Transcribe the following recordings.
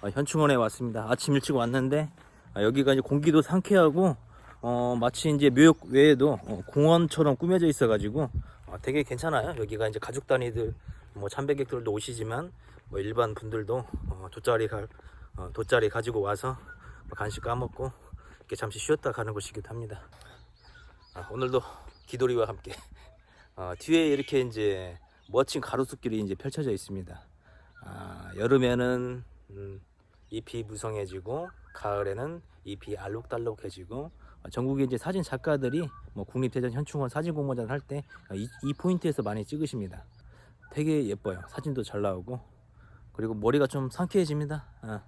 어, 현충원에 왔습니다. 아침 일찍 왔는데 아, 여기가 이제 공기도 상쾌하고 어, 마치 이제 묘역 외에도 어, 공원처럼 꾸며져 있어가지고 어, 되게 괜찮아요. 여기가 이제 가족 단위들 뭐 참배객들도 오시지만 뭐 일반 분들도 어, 돗자리 갈 어, 돗자리 가지고 와서 뭐 간식 까먹고 이렇게 잠시 쉬었다 가는 곳이기도 합니다. 아, 오늘도 기도리와 함께 어, 뒤에 이렇게 이제 멋진 가로수길이 이제 펼쳐져 있습니다. 아, 여름에는 음, 잎이 무성해지고 가을에는 잎이 알록달록해지고 어, 전국의 이제 사진 작가들이 뭐 국립대전 현충원 사진 공모전 할때이이 포인트에서 많이 찍으십니다. 되게 예뻐요. 사진도 잘 나오고 그리고 머리가 좀 상쾌해집니다. 아.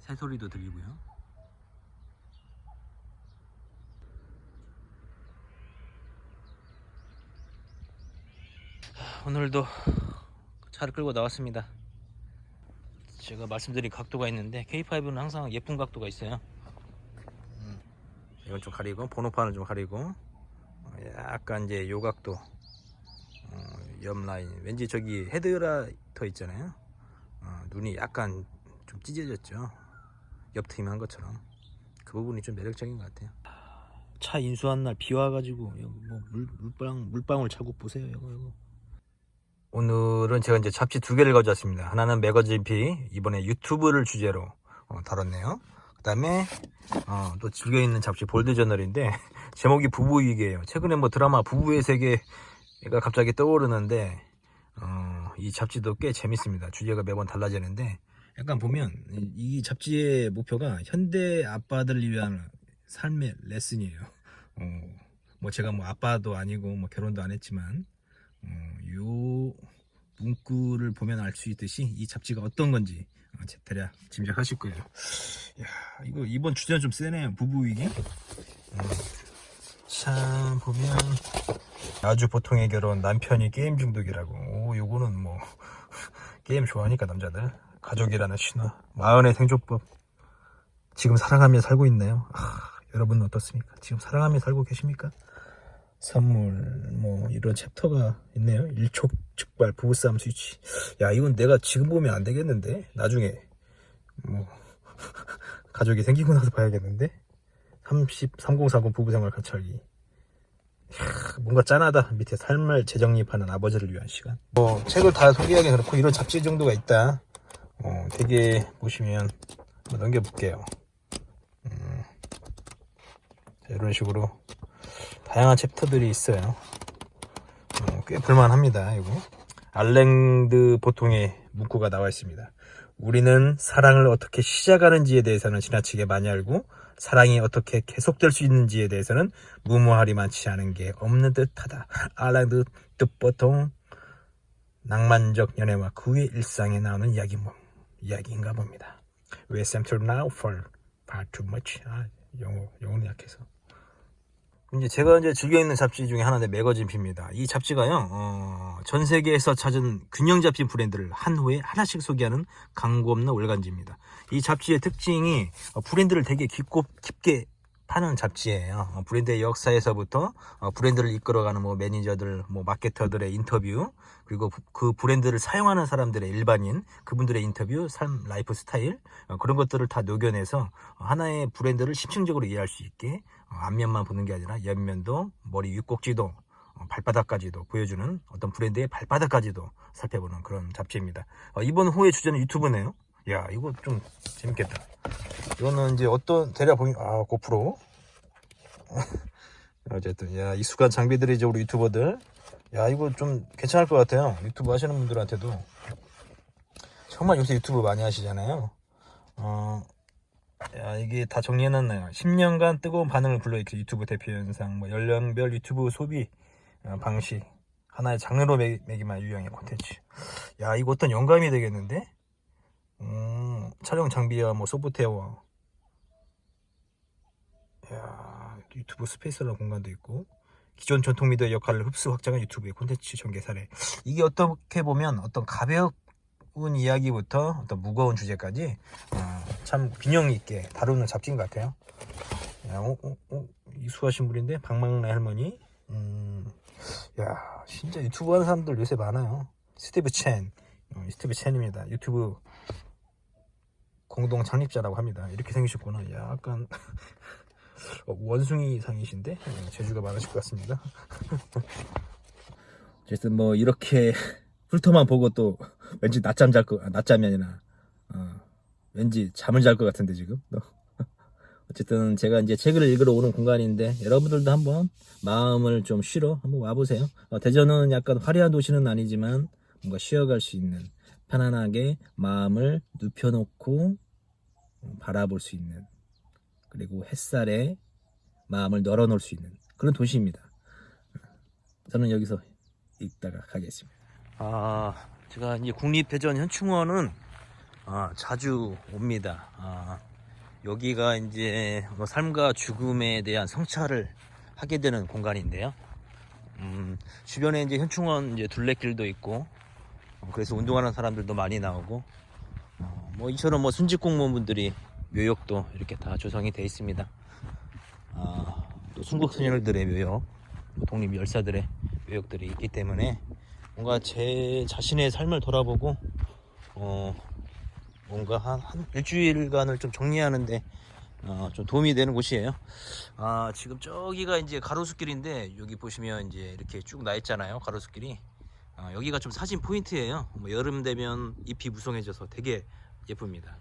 새소리도 들리고요. 오늘도 차를 끌고 나왔습니다. 제가 말씀드린 각도가 있는데 K5는 항상 예쁜 각도가 있어요. 음, 이건 좀 가리고 번호판을 좀 가리고 어, 약간 이제 요 각도 어, 옆 라인 왠지 저기 헤드라이터 있잖아요. 어, 눈이 약간 좀 찢어졌죠. 옆 트임 한 것처럼 그 부분이 좀 매력적인 것 같아요. 차 인수한 날 비 와가지고 뭐 물, 물방 물방울 차고 보세요 이거 이거. 오늘은 제가 이제 잡지 두 개를 가져왔습니다. 하나는 매거진 피 이번에 유튜브를 주제로 어, 다뤘네요. 그 다음에 어, 또 즐겨 있는 잡지 볼드 저널인데 제목이 부부 위기예요. 최근에 뭐 드라마 부부의 세계가 갑자기 떠오르는데 어, 이 잡지도 꽤 재밌습니다. 주제가 매번 달라지는데 약간 보면 이, 이 잡지의 목표가 현대 아빠들을 위한 삶의 레슨이에요. 어, 뭐 제가 뭐 아빠도 아니고 뭐 결혼도 안 했지만 어, 요 문구를 보면 알 수 있듯이 이 잡지가 어떤 건지 어, 제- 대략 짐작하실 거예요. 야, 이거 이번 주제는 좀 세네요. 부부 위기. 어, 참 보면 아주 보통의 결혼 남편이 게임 중독이라고. 오, 요거는 뭐 게임 좋아하니까 남자들 가족이라는 신화 마흔의 생존법 지금 사랑하며 살고 있나요? 아, 여러분은 어떻습니까? 지금 사랑하며 살고 계십니까? 선물 뭐 이런 챕터가 있네요. 일촉즉발 부부싸움 스위치. 야 이건 내가 지금 보면 안 되겠는데 나중에 뭐 가족이 생기고 나서 봐야겠는데 30 3040 부부생활 관찰기. 이야, 뭔가 짠하다. 밑에 삶을 재정립하는 아버지를 위한 시간. 뭐 책을 다 소개하기 그렇고 이런 잡지 정도가 있다. 어, 되게 보시면 넘겨볼게요. 음, 자, 이런 식으로 다양한 챕터들이 있어요. 어, 꽤 볼만합니다. 이거 알랭드 보통의 문구가 나와 있습니다. 우리는 사랑을 어떻게 시작하는지에 대해서는 지나치게 많이 알고 사랑이 어떻게 계속될 수 있는지에 대해서는 무모하리 많지 않은 게 없는 듯하다. 알랭드 뜻보통 낭만적 연애와 그의 일상에 나오는 이야기 뭐 이야기인가 봅니다. 왜 Sam now for far too much? 아, 영어 영어는 약해서. 이제 제가 이제 즐겨 읽는 잡지 중에 하나인데 매거진피입니다. 이 잡지가요, 어, 전 세계에서 찾은 균형 잡힌 브랜드를 한 후에 하나씩 소개하는 광고 없는 월간지입니다. 이 잡지의 특징이 어, 브랜드를 되게 깊고 깊게 파는 잡지예요. 어, 브랜드의 역사에서부터 어, 브랜드를 이끌어가는 뭐 매니저들, 뭐 마케터들의 인터뷰, 그리고 부- 그 브랜드를 사용하는 사람들의 일반인, 그분들의 인터뷰, 삶, 라이프 스타일 어, 그런 것들을 다 녹여내서 어, 하나의 브랜드를 심층적으로 이해할 수 있게 어, 앞면만 보는 게 아니라 옆면도 머리 윗꼭지도 어, 발바닥까지도 보여주는 어떤 브랜드의 발바닥까지도 살펴보는 그런 잡지입니다. 어, 이번 호의 주제는 유튜브네요. 야 이거 좀 재밌겠다. 이거는 이제 어떤 대략 보면 아 고프로 어쨌든 야 익숙한 장비들이 이제 우리 유튜버들 야 이거 좀 괜찮을 것 같아요. 유튜브 하시는 분들한테도 정말 요새 유튜브 많이 하시잖아요. 어, 야, 이게 다 정리해놨나요? 10년간 뜨거운 반응을 불러일으킨 유튜브 대표 현상, 뭐 연령별 유튜브 소비 어, 방식, 하나의 장르로 매, 매기만 유형의 콘텐츠. 야, 이거 어떤 영감이 되겠는데? 음, 촬영 장비와 뭐 소프트웨어. 야, 유튜브 스페이스라는 공간도 있고, 기존 전통 미디어 역할을 흡수 확장한 유튜브의 콘텐츠 전개 사례. 이게 어떻게 보면 어떤 가벼운 이야기부터 어떤 무거운 주제까지 어, 참 균형 있게 다루는 잡지인 것 같아요. 야, 어, 어, 어, 이수하신 분인데 박망래 할머니. 음, 야, 진짜 유튜브 하는 사람들 요새 많아요. 스티브 첸, 어, 스티브 첸입니다. 유튜브 공동 창립자라고 합니다. 이렇게 생기셨구나. 약간 어, 원숭이 상이신데 어, 재주가 많으실 것 같습니다. 어쨌든 뭐 이렇게 훑어만 보고 또 왠지 낮잠 잘 거, 아, 낮잠이 아니라 어, 왠지 잠을 잘 것 같은데 지금. 어쨌든 제가 이제 책을 읽으러 오는 공간인데 여러분들도 한번 마음을 좀 쉬러 한번 와보세요. 어, 대전은 약간 화려한 도시는 아니지만 뭔가 쉬어갈 수 있는 편안하게 마음을 눕혀놓고 어, 바라볼 수 있는 그리고 햇살에 마음을 널어놓을 수 있는 그런 도시입니다. 저는 여기서 읽다가 가겠습니다. 아, 제가 이제 국립대전 현충원은 아, 자주 옵니다. 아, 여기가 이제 뭐 삶과 죽음에 대한 성찰을 하게 되는 공간인데요. 음, 주변에 이제 현충원 이제 둘레길도 있고, 어, 그래서 운동하는 사람들도 많이 나오고, 어, 뭐 이처럼 뭐 순직 공무원분들이 묘역도 이렇게 다 조성이 되어 있습니다. 아, 또 순국 소녀들의 묘역, 뭐 독립 열사들의 묘역들이 있기 때문에 뭔가 제 자신의 삶을 돌아보고, 어, 뭔가 한, 한 일주일간을 좀 정리하는데 어, 좀 도움이 되는 곳이에요. 아, 지금 저기가 이제 가로수길인데 여기 보시면 이제 이렇게 쭉 나 있잖아요. 가로수길이. 아, 여기가 좀 사진 포인트예요. 뭐 여름 되면 잎이 무성해져서 되게 예쁩니다.